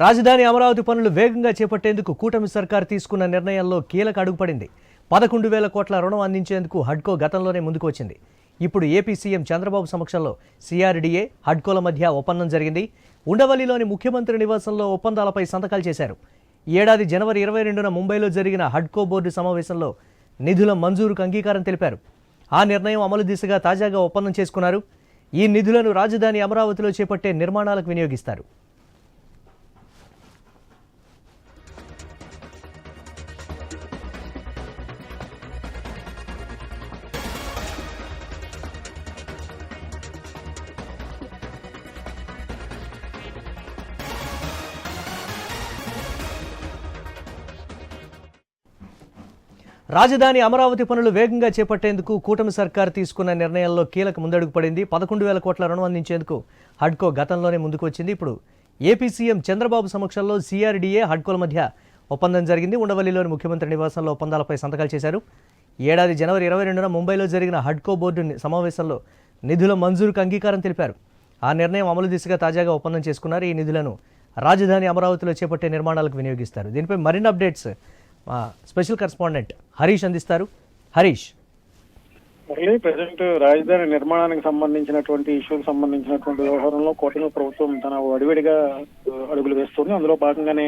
రాజధాని అమరావతి పనులు వేగంగా చేపట్టేందుకు కూటమి సర్కార్ తీసుకున్న నిర్ణయంలో కీలక అడుగుపడింది. పదకొండు వేల కోట్ల రుణం అందించేందుకు హడ్కో గతంలోనే ముందుకు వచ్చింది. ఇప్పుడు ఏపీ సీఎం చంద్రబాబు సమక్షంలో సిఆర్డీఏ హడ్కోల మధ్య ఒప్పందం జరిగింది. ఉండవల్లిలోని ముఖ్యమంత్రి నివాసంలో ఒప్పందాలపై సంతకాలు చేశారు. ఏడాది జనవరి ఇరవై రెండున ముంబైలో జరిగిన హడ్కో బోర్డు సమావేశంలో నిధుల మంజూరుకు అంగీకారం తెలిపారు. ఆ నిర్ణయం అమలు దిశగా తాజాగా ఒప్పందం చేసుకున్నారు. ఈ నిధులను రాజధాని అమరావతిలో చేపట్టే నిర్మాణాలకు వినియోగిస్తారు. రాజధాని అమరావతి పనులు వేగంగా చేపట్టేందుకు కూటమి సర్కార్ తీసుకున్న నిర్ణయంలో కీలక ముందడుగు పడింది. పదకొండు వేల కోట్ల రుణం అందించేందుకు హడ్కో గతంలోనే ముందుకు వచ్చింది ఇప్పుడు ఏపీ సీఎం చంద్రబాబు సమక్షంలో సీఆర్డీఏ హడ్కోల మధ్య ఒప్పందం జరిగింది. ఉండవల్లిలోని ముఖ్యమంత్రి నివాసంలో ఒప్పందాలపై సంతకాలు చేశారు. ఏడాది జనవరి ఇరవై రెండున ముంబైలో జరిగిన హడ్కో బోర్డు సమావేశంలో నిధుల మంజూరుకు అంగీకారం తెలిపారు. ఆ నిర్ణయం అమలు దిశగా తాజాగా ఒప్పందం చేసుకున్నారు. ఈ నిధులను రాజధాని అమరావతిలో చేపట్టే నిర్మాణాలకు వినియోగిస్తారు. దీనిపై మరిన్ని అప్డేట్స్ మా స్పెషల్ కరెస్పాండెంట్ హరీష్ అందిస్తారు. హరీష్. మళ్ళీ ప్రజెంట్ రాజధాని నిర్మాణానికి సంబంధించినటువంటి ఇష్యూకి సంబంధించినటువంటి వ్యవహారంలో కూటమి ప్రభుత్వం తన వడివడిగా అడుగులు వేస్తుంది. అందులో భాగంగానే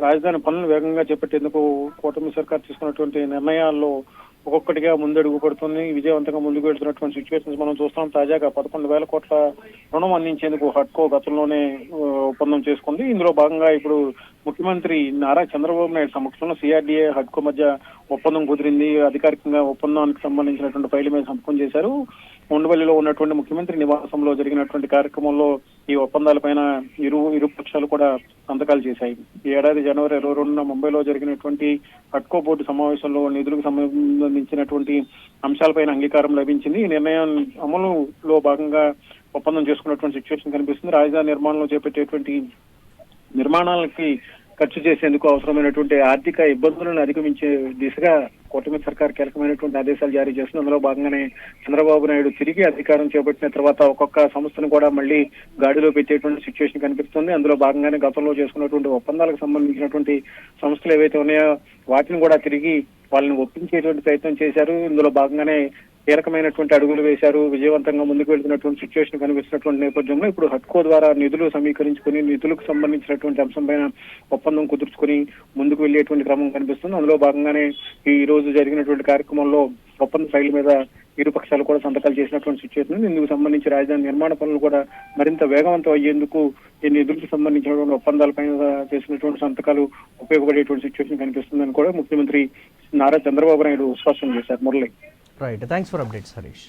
రాజధాని పనులు వేగంగా చేపట్టేందుకు కూటమి సర్కార్ తీసుకున్నటువంటి నిర్ణయాల్లో ఒక్కొక్కటిగా ముందడుగు పడుతుంది. విజయవంతంగా ముందుకు వెళ్తున్నటువంటి సిచ్యువేషన్స్ మనం చూస్తాం తాజాగా పదకొండు వేల కోట్ల రుణం అందించేందుకు హడ్కో గతంలోనే ఒప్పందం చేసుకుంది. ఇందులో భాగంగా ఇప్పుడు ముఖ్యమంత్రి నారా చంద్రబాబు నాయుడు సమక్షంలో సిఆర్డీఏ హడ్కో మధ్య ఒప్పందం కుదిరింది. అధికారికంగా ఒప్పందానికి సంబంధించినటువంటి ఫైల్ మీద సంతకం చేశారు. ఉండవల్లిలో ఉన్నటువంటి ముఖ్యమంత్రి నివాసంలో జరిగినటువంటి కార్యక్రమంలో ఈ ఒప్పందాలపైన ఇరు ఇరు పక్షాలు కూడా సంతకాలు చేశాయి. ఈ ఏడాది జనవరి ఇరవై రెండున ముంబైలో జరిగినటువంటి హట్కో బోర్డు సమావేశంలో నిధులకు సంబంధించినటువంటి అంశాలపైన అంగీకారం లభించింది. ఈ నిర్ణయం అమలులో భాగంగా ఒప్పందం చేసుకున్నటువంటి సిచ్యువేషన్ కనిపిస్తుంది. రాజధాని నిర్మాణంలో చేపట్టేటువంటి నిర్మాణాలకి ఖర్చు చేసేందుకు అవసరమైనటువంటి ఆర్థిక ఇబ్బందులను అధిగమించే దిశగా కూటమి సర్కార్ కీలకమైనటువంటి ఆదేశాలు జారీ చేస్తుంది. అందులో భాగంగానే చంద్రబాబు నాయుడు తిరిగి అధికారం చేపట్టిన తర్వాత ఒక్కొక్క సంస్థను కూడా మళ్ళీ గాడిలో పెట్టేటువంటి సిచ్యువేషన్ కనిపిస్తుంది. అందులో భాగంగానే గతంలో చేసుకున్నటువంటి ఒప్పందాలకు సంబంధించినటువంటి సంస్థలు ఏవైతే ఉన్నాయో వాటిని కూడా తిరిగి వాళ్ళని ఒప్పించేటువంటి ప్రయత్నం చేశారు. ఇందులో భాగంగానే కీలకమైనటువంటి అడుగులు వేశారు విజయవంతంగా ముందుకు వెళ్తున్నటువంటి సిచ్యువేషన్ కనిపిస్తున్నటువంటి నేపథ్యంలో ఇప్పుడు హట్కో ద్వారా నిధులు సమీకరించుకుని నిధులకు సంబంధించినటువంటి అంశంపైన ఒప్పందం కుదుర్చుకుని ముందుకు వెళ్ళేటువంటి క్రమం కనిపిస్తుంది. అందులో భాగంగానే ఈ రోజు జరిగినటువంటి కార్యక్రమంలో ఒప్పంద ఫైల్ మీద ఇరు పక్షాలు కూడా సంతకాలు చేసినటువంటి సిచ్యువేషన్ ఉంది. ఇందుకు సంబంధించి రాజధాని నిర్మాణ పనులు కూడా మరింత వేగవంతం అయ్యేందుకు ఈ నిధులకు సంబంధించినటువంటి ఒప్పందాలపైన చేసినటువంటి సంతకాలు ఉపయోగపడేటువంటి సిచ్యువేషన్ కనిపిస్తుందని కూడా ముఖ్యమంత్రి నారా చంద్రబాబు నాయుడు స్పష్టం చేశారు. Murali. Right thanks for updates Harish